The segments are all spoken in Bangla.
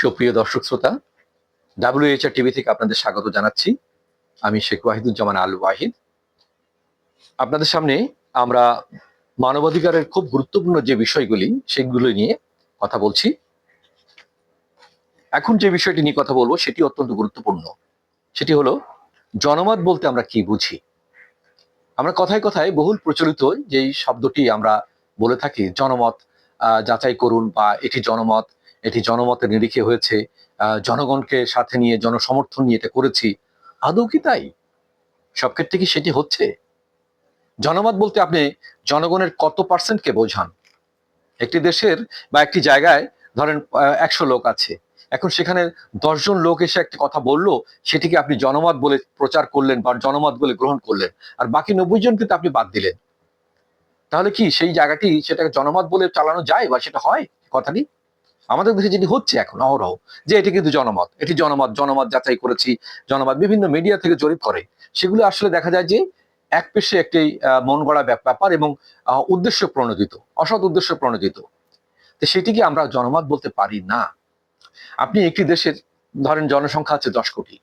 সুপ্রিয় দর্শক শ্রোতা ডাব্লিউএইচআর টিভি থেকে আপনাদের স্বাগত জানাচ্ছি। আমি শেখ ওয়াহিদুজ্জামান আল ওয়াহিদ। আপনাদের সামনে আমরা মানবাধিকারের খুব গুরুত্বপূর্ণ যে বিষয়গুলি, সেগুলো নিয়ে কথা বলছি। এখন যে বিষয়টি নিয়ে কথা বলব, সেটি অত্যন্ত গুরুত্বপূর্ণ। সেটি হলো, জনমত বলতে আমরা কি বুঝি? আমরা কথায় কথায় বহুল প্রচলিত যেই শব্দটি আমরা বলে থাকি, জনমত যাচাই করুন বা এটি জনমত এটি জনমতের নিরিখে হয়েছে। জনগণকে সাথে নিয়ে, জনসমর্থন নিয়ে এটা করেছি। আদৌ কি তাই? সব ক্ষেত্রে কি সেটি হচ্ছে? জনমত বলতে আপনি জনগণের কত পার্সেন্টকে বোঝান? একটি দেশের বা একটি জায়গায় ধরেন একশো লোক আছে। এখন সেখানে দশজন লোক এসে একটা কথা বলল, সেটিকে আপনি জনমত বলে প্রচার করলেন বা জনমত বলে গ্রহণ করলেন, আর বাকি নব্বই জনকে তো আপনি বাদ দিলেন। তাহলে কি সেই জায়গাটি সেটাকে জনমত বলে চালানো যায় বা সেটা হয় কথাটি? আমাদের দেশে যেটি হচ্ছে এখন অহরহ, যে এটি কিন্তু জনমত, এটি জনমত জনমত যাচাই করেছি, জনমত বিভিন্ন মিডিয়া থেকে জরিপ করে। সেগুলো আসলে দেখা যায় যে এক পেশে একটি মন গড়া ব্যাপার এবং উদ্দেশ্য প্রণোদিত, অসৎ উদ্দেশ্য প্রণোদিত। তো সেটিকে আমরা জনমত বলতে পারি না। আপনি একটি দেশের, ধরেন জনসংখ্যা আছে দশ কোটি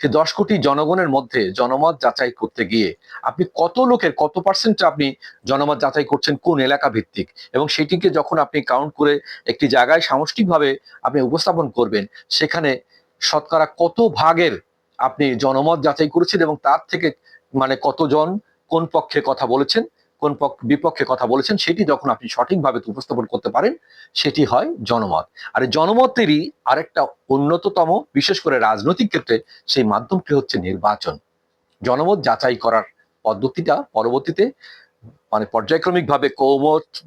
সেই দশ কোটি জনগণের মধ্যে জনমত যাচাই করতে গিয়ে আপনি কত লোকের, কত পার্সেন্ট আপনি জনমত যাচাই করছেন কোন এলাকা ভিত্তিক? এবং সেটিকে যখন আপনি কাউন্ট করে একটি জায়গায় সামষ্টিকভাবে আপনি উপস্থাপন করবেন, সেখানে শতকরা কত ভাগের আপনি জনমত যাচাই করেছেন এবং তার থেকে মানে কতজন কোন পক্ষে কথা বলেছেন? কোন পক্ষ বিপক্ষে কথা বলেছেন সেটি যখন আপনি সঠিকভাবে উপস্থাপন করতে পারেন, সেটি হয় জনমত। আর জনমতেরই আরেকটা অন্যতম, বিশেষ করে রাজনৈতিক ক্ষেত্রে সেই মাধ্যমটি হচ্ছে নির্বাচন। জনমত যাচাই করার পদ্ধতিটা পরবর্তীতে মানে পর্যায়ক্রমিকভাবে কৌম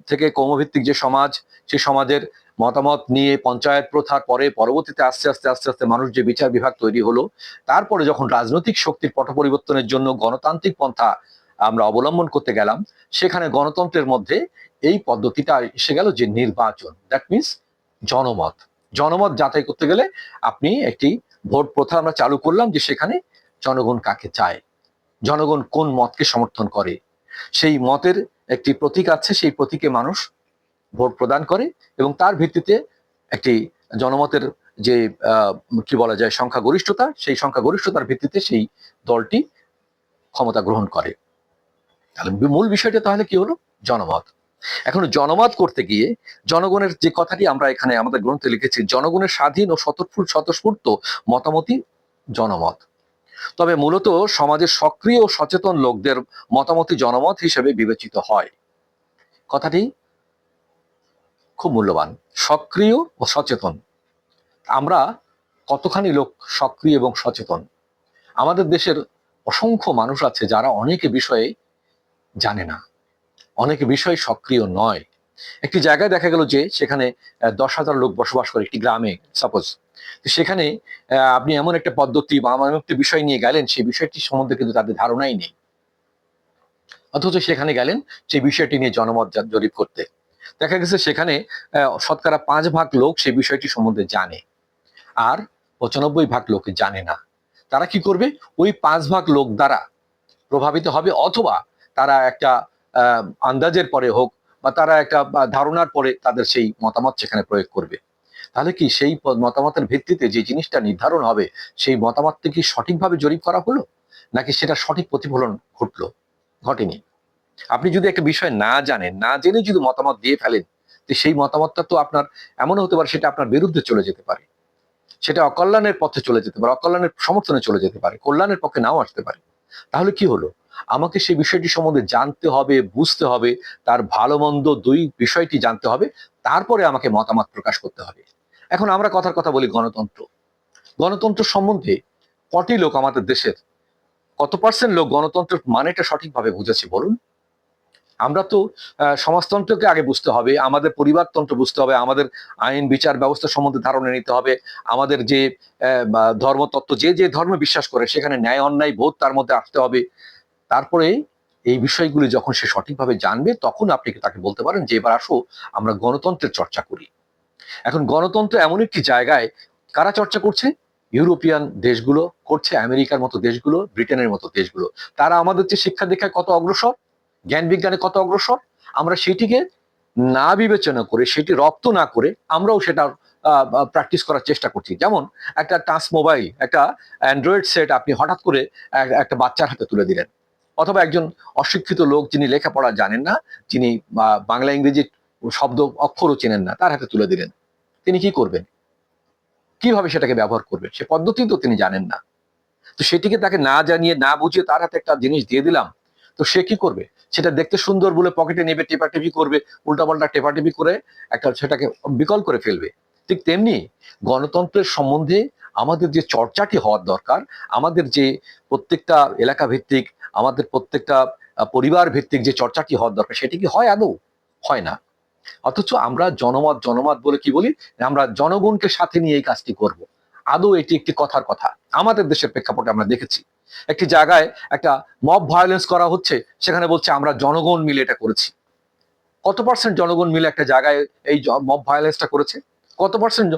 থেকে কৌমভিত্তিক যে সমাজ সেই সমাজের মতামত নিয়ে পঞ্চায়েত প্রথার পরে পরবর্তীতে আস্তে আস্তে আস্তে আস্তে মানুষ যে বিচার বিভাগ তৈরি হলো, তারপরে যখন রাজনৈতিক শক্তির পট পরিবর্তনের জন্য গণতান্ত্রিক পন্থা আমরা অবলম্বন করতে গেলাম, সেখানে গণতন্ত্রের মধ্যে এই পদ্ধতিটা এসে গেল যে নির্বাচন। দ্যাট মিনস জনমত। জনমত যাচাই করতে গেলে আপনি একটি ভোট প্রথা আমরা চালু করলাম যে সেখানে জনগণ কাকে চায়, জনগণ কোন মতকে সমর্থন করে। সেই মতের একটি প্রতীক আছে, সেই প্রতীকে মানুষ ভোট প্রদান করে এবং তার ভিত্তিতে একটি জনমতের যে কি বলা যায়, সংখ্যাগরিষ্ঠতা, সেই সংখ্যাগরিষ্ঠতার ভিত্তিতে সেই দলটি ক্ষমতা গ্রহণ করে। তাহলে মূল বিষয়টা তাহলে কি হলো? জনমত। এখন জনমত করতে গিয়ে জনগণের যে কথাটি আমরা এখানে আমাদের গ্রন্থে লিখেছি, জনগণের স্বাধীন ও স্বতঃস্ফূর্ত স্বতঃস্ফূর্ত মতামতই জনমত। তবে মূলত সমাজের সক্রিয় ও সচেতন লোকদের মতামতই জনমত হিসেবে বিবেচিত হয়। কথাটি খুব মূল্যবান। সক্রিয় ও সচেতন। আমরা কতখানি লোক সক্রিয় এবং সচেতন? আমাদের দেশের অসংখ্য মানুষ আছে যারা অনেকে বিষয়ে জানে না। অনেক বিষয় সক্রিয় নয়। একটি জায়গায় দেখা গেল যে, সেখানে দশ হাজার লোক বসবাস করে একটি গ্রামে সাপোজ সেখানে আপনি এমন একটা পদ্ধতি বা এমন একটা বিষয় নিয়ে গেলেন, সেই বিষয়টি সম্বন্ধে কিন্তু তাদের ধারণাই নেই। অথচ সেখানে গেলেন, সেই বিষয়টি নিয়ে জনমত জরিপ করতে। দেখা গেছে সেখানে শতকরা পাঁচ ভাগ লোক সেই বিষয়টি সম্বন্ধে জানে। আর পঁচানব্বই ভাগ লোক জানে না। তারা কি করবে? ওই পাঁচ ভাগ লোক দ্বারা প্রভাবিত হবে অথবা তারা একটা আন্দাজের পরে হোক বা তারা একটা ধারণার পরে তাদের সেই মতামত সেখানে প্রয়োগ করবে। তাহলে কি সেই মতামতের ভিত্তিতে যে জিনিসটা নির্ধারণ হবে, সেই মতামতটি কি সঠিকভাবে জরিপ করা হলো? নাকি সেটা সঠিক প্রতিফলন ঘটলো? ঘটেনি। আপনি যদি একটা বিষয় না জানেন, না জেনে যদি মতামত দিয়ে ফেলেন তো সেই মতামতটা তো আপনার এমন হতে পারে সেটা আপনার বিরুদ্ধে চলে যেতে পারে। সেটা অকল্যাণের পথে চলে যেতে পারে, অকল্যাণের সমর্থনে চলে যেতে পারে, কল্যাণের পক্ষে নাও আসতে পারে। তাহলে কি হলো? আমাকে সেই বিষয়টি সম্বন্ধে জানতে হবে, বুঝতে হবে, তার ভালো মন্দ দুই বিষয়টি জানতে হবে, তারপরে আমাকে মতামত প্রকাশ করতে হবে। এখন আমরা কথার কথা বলি গণতন্ত্র। গণতন্ত্র সম্বন্ধে কটি লোক আমাদের দেশের, কত পার্সেন্ট লোক গণতন্ত্রের মানেটা সঠিকভাবে বুঝেছি বলুন? আমরা তো সমাজতন্ত্রকে আগে বুঝতে হবে, আমাদের পরিবারতন্ত্র বুঝতে হবে, আমাদের আইন বিচার ব্যবস্থা সম্বন্ধে ধারণা নিতে হবে, আমাদের যে ধর্মতত্ত্ব, যে যে ধর্মে বিশ্বাস করে, সেখানে ন্যায়, অন্যায়, বোধ তার মধ্যে আসতে হবে। তারপরে এই বিষয়গুলি যখন সে সঠিকভাবে জানবে, তখন আপনি তাকে বলতে পারেন যে, এবার আসো, আমরা গণতন্ত্রের চর্চা করি। এখন গণতন্ত্র এমন একটি জায়গায় কারা চর্চা করছে? ইউরোপিয়ান দেশগুলো করছে, আমেরিকার মতো দেশগুলো, ব্রিটেনের মতো দেশগুলো। তারা আমাদের যে শিক্ষা দীক্ষায় কত অগ্রসর? জ্ঞান বিজ্ঞানে কত অগ্রসর? আমরা সেটিকে না বিবেচনা করে, সেটি রপ্ত না করে, আমরাও সেটা প্র্যাকটিস করার চেষ্টা করছি। যেমন একটা টাচ মোবাইল একটা অ্যান্ড্রয়েড সেট আপনি হঠাৎ করে একটা বাচ্চার হাতে তুলে দিলেন। অথবা একজন অশিক্ষিত লোক যিনি লেখাপড়া জানেন না, যিনি বাংলা ইংরেজি শব্দ অক্ষরও চেনেন না, তার হাতে তুলে দিলেন। তিনি কি করবেন? কীভাবে সেটাকে ব্যবহার করবেন? সে পদ্ধতি তো তিনি জানেন না। তো সেটিকে তাকে না জানিয়ে, না বুঝিয়ে তার হাতে একটা জিনিস দিয়ে দিলাম, তো সে কি করবে? সেটা দেখতে সুন্দর বলে পকেটে নেবে, টেপাটেপি করবে, উল্টাপাল্টা টেপাটেপি করে একটা সেটাকে বিকল করে ফেলবে। ঠিক তেমনি গণতন্ত্রের সম্বন্ধে আমাদের যে চর্চাটি হওয়ার দরকার, আমাদের যে প্রত্যেকটা এলাকা ভিত্তিক আমাদের প্রত্যেকটা পরিবার ভিত্তিক যে চর্চাটি হওয়ার দরকার, সেটি কি হয় আদৌ? হয় না। অথচ আমরা জনমত জনমত বলে কি বলি? আমরা জনগণকে সাথে নিয়ে এই কাজটি করব। আদৌ এটি একটি কথার কথা। আমাদের দেশের প্রেক্ষাপটে আমরা দেখেছি, একটি জায়গায় একটা মব ভায়োলেন্স করা হচ্ছে, সেখানে বলছে আমরা জনগণ মিলে এটা করেছি। কত পার্সেন্ট জনগণ মিলে একটা জায়গায় এই মব ভায়োলেন্সটা করেছে? কত পার্সেন্ট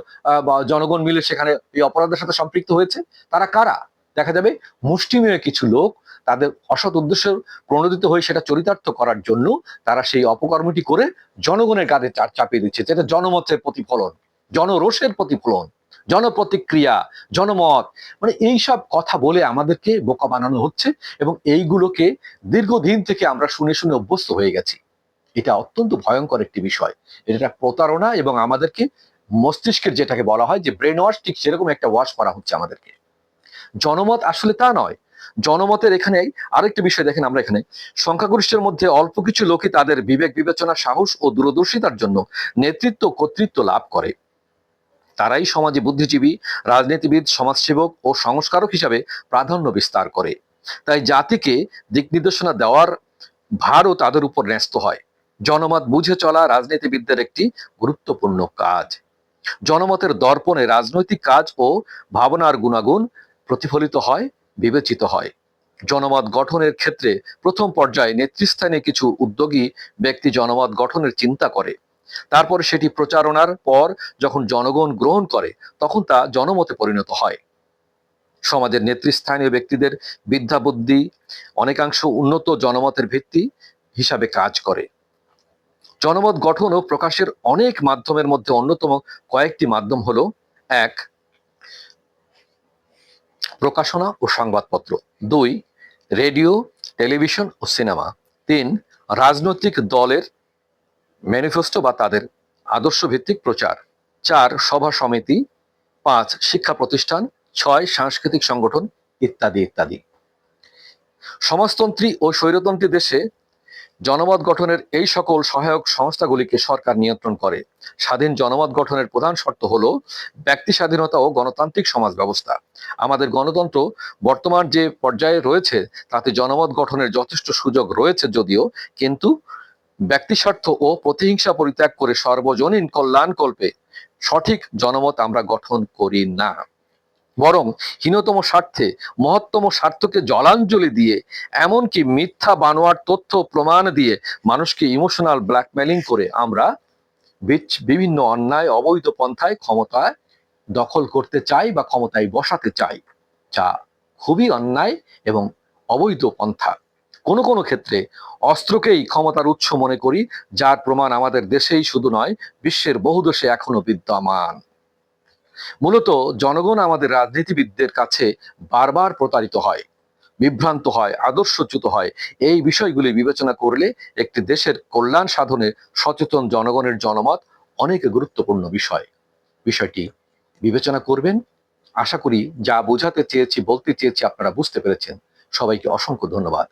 জনগণ মিলে সেখানে এই অপরাধের সাথে সম্পৃক্ত হয়েছে? তারা কারা? দেখা যাবে মুষ্টিমেয় কিছু লোক তাদের অসৎ উদ্দেশ্য প্রণোদিত হয়ে সেটা চরিতার্থ করার জন্য তারা সেই অপকর্মটি করে জনগণের কাঁধে চাপিয়ে দিচ্ছে। যেটা জনমতের প্রতিফলন, জনরোষের প্রতিফলন, জনপ্রতিক্রিয়া, জনমত। মানে এই সব কথা বলে আমাদেরকে বোকা বানানো হচ্ছে এবং এইগুলোকে দীর্ঘদিন থেকে আমরা শুনে শুনে অভ্যস্ত হয়ে গেছি। এটা অত্যন্ত ভয়ঙ্কর একটি বিষয়। এটা প্রতারণা এবং আমাদেরকে মস্তিষ্কের যেটাকে বলা হয় যে ব্রেন ওয়াশ ঠিক সেরকম একটা ওয়াশ করা হচ্ছে আমাদেরকে। জনমত আসলে তা নয়। জনমতের এখানে আরেকটি বিষয় দেখেন আমরা এখানে। সংখ্যাগরিষ্ঠের মধ্যে অল্প কিছু লোকই তাদের বিবেক বিবেচনা সাহস ও দূরদর্শিতার জন্য নেতৃত্ব কর্তৃত্ব লাভ করে। তারাই সমাজে বুদ্ধিজীবী, রাজনীতিবিদ, সমাজসেবক ও সংস্কারক হিসাবে প্রাধান্য বিস্তার করে। তাই জাতিকে দিক নির্দেশনা দেওয়ার ভারও তাদের উপর ন্যস্ত হয়। জনমত বুঝে চলা রাজনীতিবিদদের একটি গুরুত্বপূর্ণ কাজ। জনমতের দর্পণে রাজনৈতিক কাজ ও ভাবনার গুণাগুণ প্রতিফলিত হয়। বিবেচিত হয়। জনমত গঠনের ক্ষেত্রে প্রথম পর্যায়ে নেতৃস্থানে কিছু উদ্যোগী ব্যক্তি জনমত গঠনের চিন্তা করে। তারপর সেটি প্রচারণার পর যখন জনগণ গ্রহণ করে, তখন তা জনমতে পরিণত হয়। সমাজের নেতৃস্থানীয় ব্যক্তিদের বিদ্যা বুদ্ধি অনেকাংশ উন্নত জনমতের ভিত্তি হিসাবে কাজ করে। জনমত গঠন ও প্রকাশের অনেক মাধ্যমের মধ্যে অন্যতম কয়েকটি মাধ্যম হলো, এক প্রকাশনা ও সংবাদপত্র। দুই, রেডিও, টেলিভিশন ও সিনেমা। তিন, রাজনৈতিক দলের ম্যানিফেস্টো বা তাদের আদর্শ ভিত্তিক প্রচার। চার, সভা সমিতি। পাঁচ, শিক্ষা প্রতিষ্ঠান। ছয়, সাংস্কৃতিক সংগঠন ইত্যাদি ইত্যাদি। সমাজতন্ত্রী ও স্বৈরতন্ত্রী দেশে জনমত গঠনের এই সকল সহায়ক সংস্থাগুলিকে সরকার নিয়ন্ত্রণ করে। স্বাধীন জনমত গঠনের প্রধান শর্ত হল ব্যক্তি স্বাধীনতা ও গণতান্ত্রিক সমাজ ব্যবস্থা। আমাদের গণতন্ত্র বর্তমান যে পর্যায়ে রয়েছে, তাতে জনমত গঠনের যথেষ্ট সুযোগ রয়েছে যদিও, কিন্তু ব্যক্তি স্বার্থ ও প্রতিহিংসা পরিত্যাগ করে সর্বজনীন কল্যাণ কল্পে সঠিক জনমত আমরা গঠন করি না। বরং হীনতম স্বার্থে, মহত্তম স্বার্থকে জলাঞ্জলি দিয়ে, এমনকি মিথ্যা বানোয়ার তথ্য প্রমাণ দিয়ে মানুষকে ইমোশনাল ব্ল্যাকমেলিং করে আমরা বিভিন্ন অন্যায় অবৈধ পন্থায় ক্ষমতায় দখল করতে চাই বা ক্ষমতায় বসাতে চাই, যা খুবই অন্যায় এবং অবৈধ পন্থা। কোনো কোনো ক্ষেত্রে অস্ত্রকেই ক্ষমতার উৎস মনে করি, যার প্রমাণ আমাদের দেশেই শুধু নয়, বিশ্বের বহু দেশে এখনও বিদ্যমান। মূলত জনগণ আমাদের রাজনীতিবিদদের কাছে বারবার প্রতারিত হয়, বিভ্রান্ত হয়, আদর্শচ্যুত হয়। এই বিষয়গুলি বিবেচনা করলে একটি দেশের কল্যাণ সাধনে সচেতন জনগণের জনমত অনেক গুরুত্বপূর্ণ বিষয়। বিষয়টি বিবেচনা করবেন। আশা করি যা বোঝাতে চেয়েছি, বলতে চেয়েছি আপনারা বুঝতে পেরেছেন। সবাইকে অসংখ্য ধন্যবাদ।